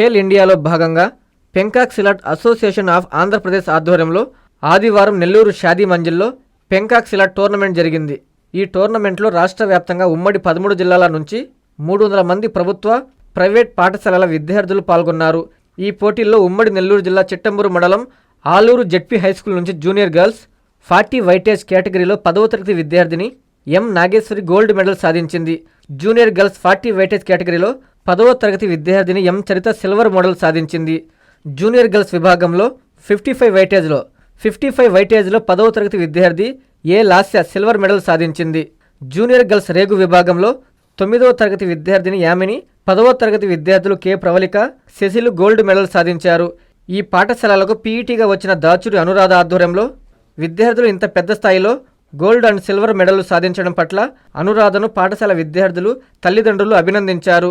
ఖేల్ ఇండియాలో భాగంగా Pencak Silat association of Andhra Pradesh ఆధ్వర్యంలో ఆదివారం నెల్లూరు షాదీ మంజిల్లో పెంకాక్ సిలాట్ టోర్నమెంట్ జరిగింది. ఈ టోర్నమెంట్లో రాష్ట్ర వ్యాప్తంగా ఉమ్మడి పదమూడు జిల్లాల నుంచి మూడు వందల మంది ప్రభుత్వ ప్రైవేట్ పాఠశాలల విద్యార్థులు పాల్గొన్నారు. ఈ పోటీల్లో ఉమ్మడి నెల్లూరు జిల్లా చిట్టంబూరు మండలం ఆలూరు జెడ్పీ హైస్కూల్ నుంచి జూనియర్ గర్ల్స్ ఫార్టీ వైటేజ్ కేటగిరీలో పదవ తరగతి విద్యార్థిని ఎం నాగేశ్వరి గోల్డ్ మెడల్ సాధించింది. జూనియర్ గర్ల్స్ ఫార్టీ వైటేజ్ కేటగిరీలో పదవ తరగతి విద్యార్థిని ఎం చరిత సిల్వర్ మోడల్ సాధించింది. జూనియర్ గర్ల్స్ విభాగంలో ఫిఫ్టీ ఫైవ్ వైటేజ్లో ఫిఫ్టీ ఫైవ్ వైటేజ్లో పదవ తరగతి విద్యార్థి ఏ లాస్య సిల్వర్ మెడల్ సాధించింది. జూనియర్ గర్ల్స్ రేగు విభాగంలో తొమ్మిదవ తరగతి విద్యార్థిని యామిని పదవ తరగతి విద్యార్థులు కె ప్రవళిక శశిలు గోల్డ్ మెడల్ సాధించారు. ఈ పాఠశాలలకు పీఈటీగా వచ్చిన దాచుడి అనురాధ ఆధ్వర్యంలో విద్యార్థులు ఇంత పెద్ద స్థాయిలో గోల్డ్ అండ్ సిల్వర్ మెడల్ సాధించడం పట్ల అనురాధను పాఠశాల విద్యార్థులు తల్లిదండ్రులు అభినందించారు.